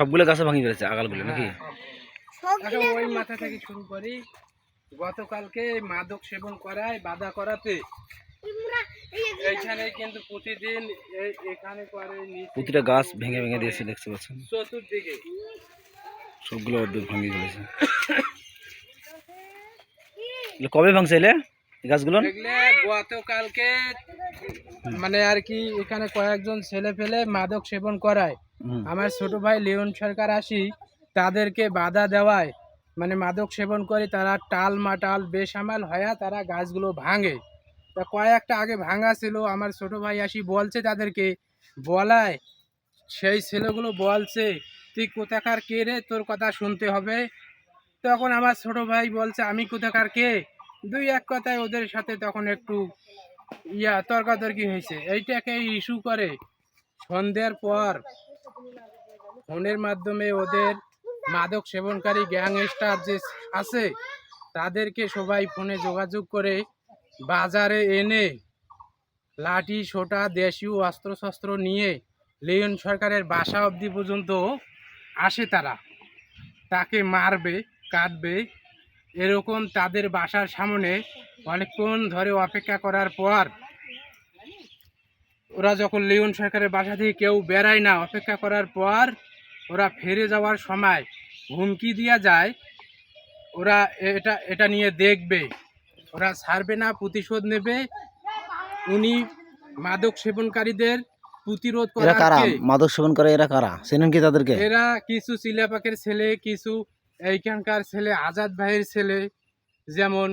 সবগুলো গাছে ভাঙি ফেলেছে আগালগুলো নাকি? এখন ওই মাথা থেকে শুরু করি। গতকালকে মাদক সেবন করায় বাধা করাতে। এইখানে কিন্তু প্রতিদিন এই- এখানে করে প্রতিটা গাছ ভেঙে ভেঙে দিয়েছে দেখতে পাচ্ছেন? চতুর্দিকে। সবগুলো অর্ধেক ভাঙিয়ে ফেলেছে। কবে ভাঙছে এলে গাছগুলো? গতকালকে মানে আর কি এখানে কয়েকজন ছেলে ফেলে মাদক সেবন করায়। আমার ছোট ভাই লিওন সরকার আসি, তাদেরকে বাধা দেওয়ায় মানে মাদক সেবন করে তারা টাল মাটাল বেসামাল হয়া তারা গাছগুলো ভাঙে। তা কয়েকটা আগে ভাঙা ছিল, আমার ছোট ভাই আসি বলছে তাদেরকে বলায় সেই ছেলেগুলো বলছে, তুই কোথাকার কে রে? তোর কথা শুনতে হবে। তখন আমার ছোট ভাই বলছে, আমি কোথাকার কে? দুই এক কথায় ওদের সাথে তখন একটু ইয়া তর্কাতর্কি হয়েছে। এইটাকে ইস্যু করে। সন্ধ্যার পর ফোনের মাধ্যমে ওদের মাদক সেবনকারী গ্যাংস্টার যে আছে, তাদেরকে সবাই ফোনে যোগাযোগ করে বাজারে এনে লাঠি, সোটা, দেশীয় অস্ত্রশস্ত্র নিয়ে লিওন সরকারের বাসা অবধি পর্যন্ত আসে তারা। তাকে মারবে, কাটবে, এরকম তাদের বাসার সামনে অনেকক্ষণ ধরে অপেক্ষা করার পর ওরা যখন লিওন সরকারের বাসা থেকে কেউ বেড়ায় না অপেক্ষা করার পর ওরা ফিরে যাওয়ার সময় হুমকি দেওয়া যায় ওরা এটা এটা নিয়ে দেখবে। ওরা ছাড়বে না প্রতিশোধ নেবে। উনি মাদক সেবনকারীদের প্রতিরোধ এরা কারা? মাদক সেবন করে এরা কারা? চেনেন কি তাদেরকে? এরা কিছু চিলাপাকের ছেলে কিছু এইখানকার ছেলে আজাদ ভাইয়ের ছেলে যেমন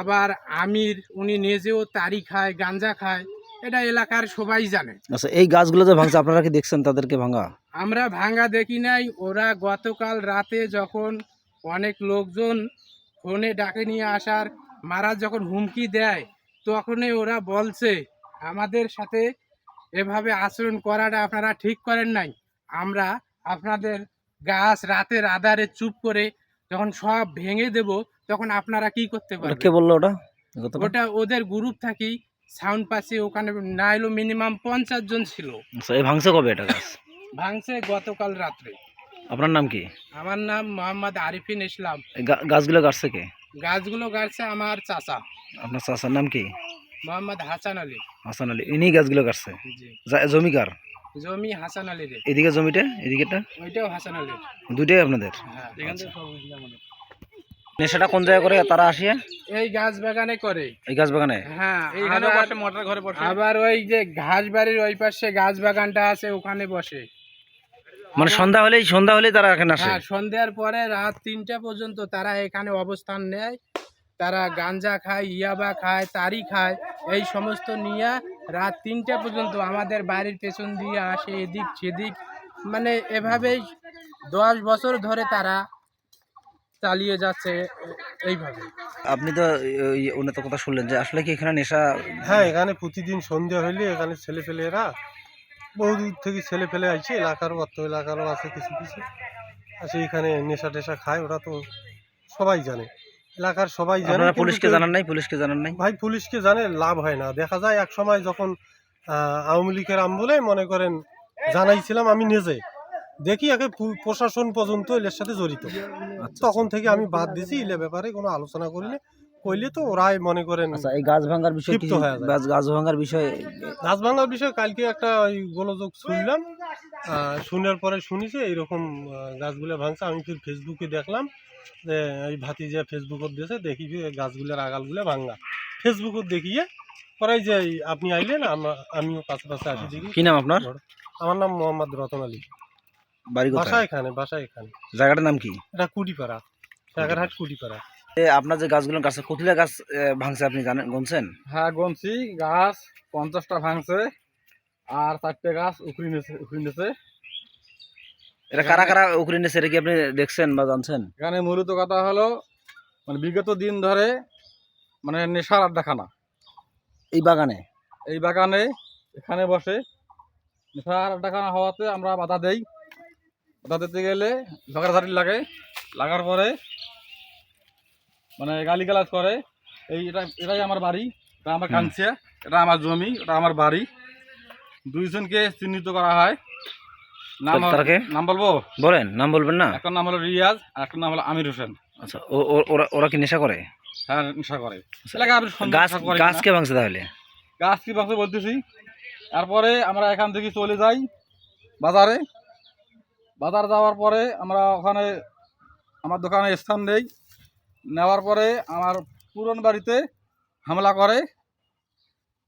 আবার আমির উনি নিজেও তারি খায় গাঞ্জা খায়। এটা এলাকার সবাই জানে। আচ্ছা এই গাছগুলো যে ভাঙছে আপনারা কি দেখছেন তাদেরকে ভাঙা? আমরা ভাঙ্গা দেখি নাই। ওরা গতকাল রাতে যখন অনেক লোকজন ফোনে ডাকে নিয়ে আসার মারা যখন হুমকি দেয় তখনই ওরা বলছে আমাদের সাথে এভাবে আচরণ করাটা আপনারা ঠিক করেন নাই। আমরা আপনাদের গাছ রাতের আধারে চুপ করে যখন সব ভেঙে দেব তখন আপনারা কি করতে পারবেন? কে বলল ওটা? ওটা ওদের গ্রুপ থাকি সাউন্ড পাশে ওখানে না এলো মিনিমাম পঞ্চাশ জন ছিল। আচ্ছা এই ভাঙছে কবে এটা গাছ? ভাঙছে গতকাল রাত্রে। আপনার নাম কি? আমার নাম মোহাম্মদ আরিফিন ইসলাম। এই গা- গাছগুলো গাছছে কে? গাছগুলো গাড়ছে আমার চাচা। আপনার চাচার নাম কি? মোহাম্মদ হাসান আলী। হাসান আলী। ইনি গাছগুলো কাটছে জি। যা- জমিকার? জমি হাসান আলী রে এদিকে জমিটা এদিকেটা? ওইটাও হাসান আলীর। দুইটাই আপনাদের? হ্যাঁ এখান থেকে সব বুঝলাম আমাদের। নেশাটা কোন জায়গায় করে? তারা আসিয়া? এই গাছ বাগানে করে। এই গাছ বাগানে? হ্যাঁ আবার- আবার ওই যে ঘাস বাড়ির ওই পাশে গাছ বাগানটা আছে ওখানে বসে। মানে সন্ধ্যা হলেই সন্ধ্যা হলেই তারা এখানে আসে? হ্যাঁ সন্ধ্যার পরে রাত তিনটা পর্যন্ত তারা এখানে অবস্থান নেয়। তারা গাঞ্জা খায় ইয়াবা খায় তারি খায় এই সমস্ত নিয়ে রাত তিনটা পর্যন্ত আমাদের বাড়ির পেছন দিয়ে আসে এদিক সেদিক। মানে এভাবেই দশ বছর ধরে তারা চালিয়ে যাচ্ছে এইভাবে। আপনি তো ওই উন্নত কথা শুনলেন যে আসলে কি এখানে নেশা? হ্যাঁ এখানে প্রতিদিন সন্ধ্যা হইলে এখানে ছেলে পেলেরা বহু দূর থেকে ছেলে পেলে আসছে এলাকারও অত এলাকারও আছে কিছু কিছু। আসে এখানে নেশা টেশা খায় ওরা তো সবাই জানে। এলাকার সবাই জানে পুলিশকে জানান নাই? পুলিশকে জানান নাই? ভাই পুলিশকে জানে লাভ হয় না। দেখা যায় এক সময় যখন আওয়ামী লীগের আমলে মনে করেন জানাইছিলাম আমি নিজে। দেখি পু- প্রশাসন পর্যন্ত এর সাথে জড়িত। আচ্ছা তখন থেকে আমি বাদ দিছি এলে ব্যাপারে কোনো আলোচনা করিলে কইলে তো ওরাই মনে করেন আচ্ছা এই গাছ ভাঙার বিষয়ে ক্ষিপ্ত কিছু হয়ে যায়। গাছ- ভাঙার বিষয়ে গাছ ভাঙার বিষয়ে কালকে একটা ওই গোলযোগ শুনলাম। শোনার পরে শুনেছি এইরকম গাছগুলো ভাঙছে। আমি ফির ফেসবুকে দেখলাম যে এই ভাতি যে ফেসবুকত দিয়েছে দেখি গাছগুলোর আগালগুলো ভাঙা। ফেসবুকত দেখিয়ে পরে যে আপনি আইলেন আমিও কাছে পাশে আসি দেখি কি নাম আপনার? আমার নাম মোহাম্মদ রতন আলী। বাড়ি বাসা কোথায় এখানে বাসা এখানে। জায়গাটার নাম কি? এটা কুটিপাড়া সাগরহাট কুটিপাড়া। এ, আপনার যে গাছগুলো গাছ কতটা গাছ এ, ভাঙছে আপনি জানেন গুনছেন? হ্যাঁ গমছি গাছ পঞ্চাশটা ভাঙছে আর চারটে গাছ উখড়ি উখড়ি এটা কারা কারা কি আপনি দেখছেন বা জানছেন? এখানে মূলত কথা হলো মানে বিগত দিন ধরে মানে নেশার আড্ডাখানা। এই বাগানে? এই বাগানে এখানে বসে নেশার আড্ডাখানা হওয়াতে আমরা বাধা দেই। দিতে গেলে ঝগড়াঝাটি লাগে। লাগার পরে মানে গালিগালাজ করে। এই এটা এটাই আমার বাড়ি এটা আমার কাঞ্চিয়া এটা আমার জমি এটা আমার বাড়ি। দুইজনকে চিহ্নিত করা হয়। নাম নাম বলব? বলেন নাম বলবেন না? একটা নাম হলো রিয়াজ আর একটা নাম হলো আমির হোসেন। আচ্ছা ওরা ওরা কি নেশা করে? হ্যাঁ নেশা করে। এলাকা গাছ। কে ভাঙছে তাহলে? গাছ কি ভাঙছে বলতেছি। তারপরে আমরা এখান থেকে চলে যাই বাজারে। বাজার যাওয়ার পরে আমরা ওখানে আমার দোকানে স্থান নেই। নেওয়ার পরে আমার পুরন বাড়িতে হামলা করে।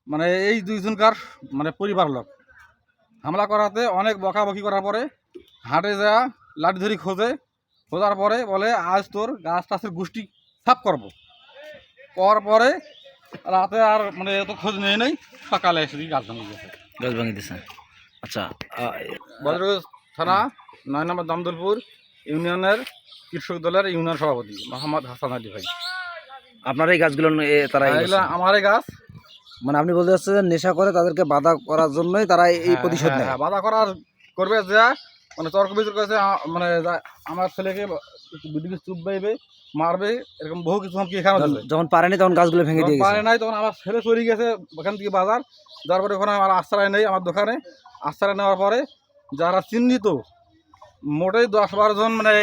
মানে এই দুইজনকার মানে পরিবার লোক। হামলা করাতে অনেক বকাবকি করার পরে হাটে যাওয়া লাঠি ধরি খোঁজে। খোঁজার পরে বলে আজ তোর গাছ টাছের গোষ্ঠী সাফ করব। করার পরে রাতে আর মানে এত খোঁজ নেই নেই। সকালে এসে গাছ ভেঙে গেছে গাছ ভাঙি দিছে আচ্ছা থানা নয় নম্বর দমদলপুর ইউনিয়নের কৃষক দলের ইউনিয়ন সভাপতি মোহাম্মদ হাসান আলী ভাই। আপনার এই গাছগুলো এ- তারা এই এগুলো করছে? আমারই গাছ। মানে আপনি বলতে চাচ্ছেন যে নেশা করে তাদেরকে বাধা করার জন্যই তারা এই হ্যাঁ, প্রতিশোধ হ্যাঁ, নেয়? হ্যাঁ, বাধা করার করবে যা মানে তর্ক বিতর্ক আছে আ- মানে যা- আমার ছেলেকে বিদ্যুৎ চুপ বাইবে মারবে এরকম বহু কিছু হুমকি এখানে। যখন পারেনি তখন গাছগুলো ভেঙে দিয়ে পারে নাই তখন আমার ছেলে চলে গেছে ওখান থেকে বাজার। যার পরে ওখানে আমার আশ্রয় নেই আমার দোকানে। আশ্রয় নেওয়ার পরে যারা চিহ্নিত মোটেই দশ বারো জন মানে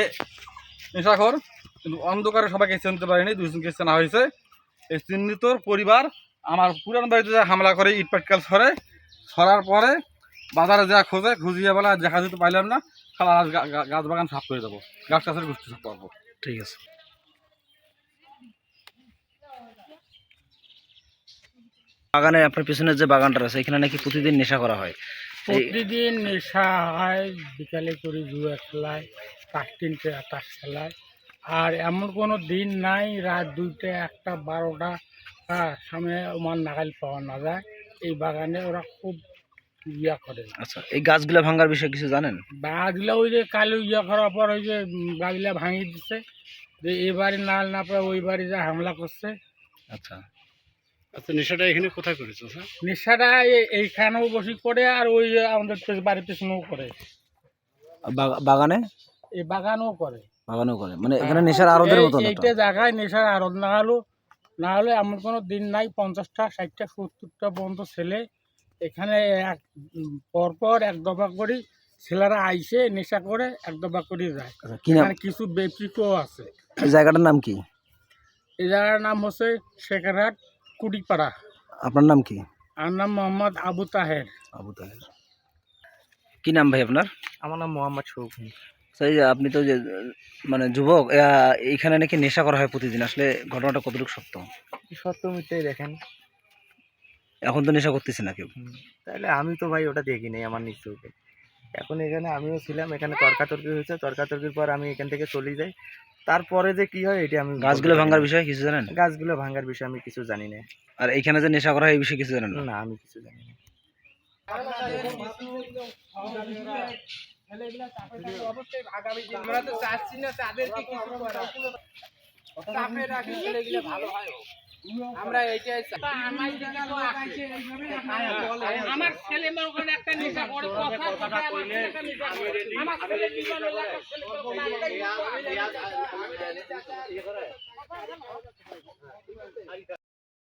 নেশাখর কিন্তু অন্ধকারে সবাইকে চিনতে পারিনি দুজনকে চেনা হয়েছে। এই চিহ্নিতর পরিবার আমার পুরান বাড়িতে যা হামলা করে ইট পাটকাল সরে সরার পরে বাজারে যা খোঁজে খুঁজিয়ে বলে আর দেখা যেতে পাইলাম না গা- গাছ বাগান সাফ করে দেবো। গাছ টাছের গোষ্ঠী সাফ করব ঠিক আছে। বাগানে আপনার পিছনে যে বাগানটা আছে এখানে নাকি প্রতিদিন নেশা করা হয়। প্রতিদিন নেশা হয় বিকালে করে জুয়া খেলায় তাস তিনটে তাস খেলায় আর এমন কোনো দিন নাই রাত দুইটা একটা বারোটা সামনে আমার নাগাল পাওয়া না যায়। এই বাগানে ওরা খুব ইয়া করে। আচ্ছা এই গাছগুলো ভাঙার বিষয়ে কিছু জানেন? গাছগুলো ওই যে কালো ইয়া করার পর ওই যে গাছগুলা ভাঙিয়ে দিচ্ছে যে এই বাড়ি না পারে ওই বাড়ি যা হামলা করছে। আচ্ছা। আচ্ছা নেশাটা এখানে কোথায় করেছ স্যার? নেশাটা এইখানেও বসে করে আর ওই যে আমাদের বাড়ির পেছনেও করে। বাগানে? এই বাগানও করে। বাগানেও করে। মানে এখানে নেশার আরোদের একটা। এইটা জায়গায় নেশার আরদ না হলো না হলে এমন কোনো দিন নাই পঞ্চাশটা ষাটটা সত্তরটা পর্যন্ত ছেলে এখানে এক পরপর এক দফা করি ছেলেরা আইসে নেশা করে এক দফা করে যায়। আচ্ছা, এখানে কিছু বেপিকও আছে। জায়গাটার নাম কি? এই জায়গার নাম হচ্ছে শেখারহাট। কুড়িপাড়া। আপনার নাম কি? আর নাম মোহাম্মদ আবু তাহের। আবু তাহের। কি নাম ভাই আপনার? আমার নাম মোহাম্মদ সেই যে আপনি তো যে মানে যুবক আহ, এইখানে নাকি নেশা করা হয় প্রতিদিন। আসলে ঘটনাটা কতটুকু সত্য? সত্য মিথ্যাই দেখেন। এখন তো নেশা করতেছে না কেউ। তাহলে আমি তো ভাই ওটা দেখি নাই আমার নিজ চোখে। এখন এখানে আমিও ছিলাম এখানে তর্কাতর্কি হয়েছে। তর্কাতর্কির পর আমি এখান থেকে চলে যাই। তারপরে যে কি হয় এটা আমি গাছগুলো ভাঙার বিষয়ে কিছু জানেন? গাছগুলো ভাঙার বিষয়ে আমি কিছু জানি না। আর এখানে যে নেশা করা হয় এই বিষয়ে কিছু জানেন না? আমি কিছু জানি না। আমরা তো চাচ্ছি না তাদেরকে কিছু করা। ভালো হয়। আমরা এইটাই। আমার ছেলে মনে একটা নেশা করে কথা কথা আমার ছেলে একটা নেশা করে। আমার ছেলে জীবন একটা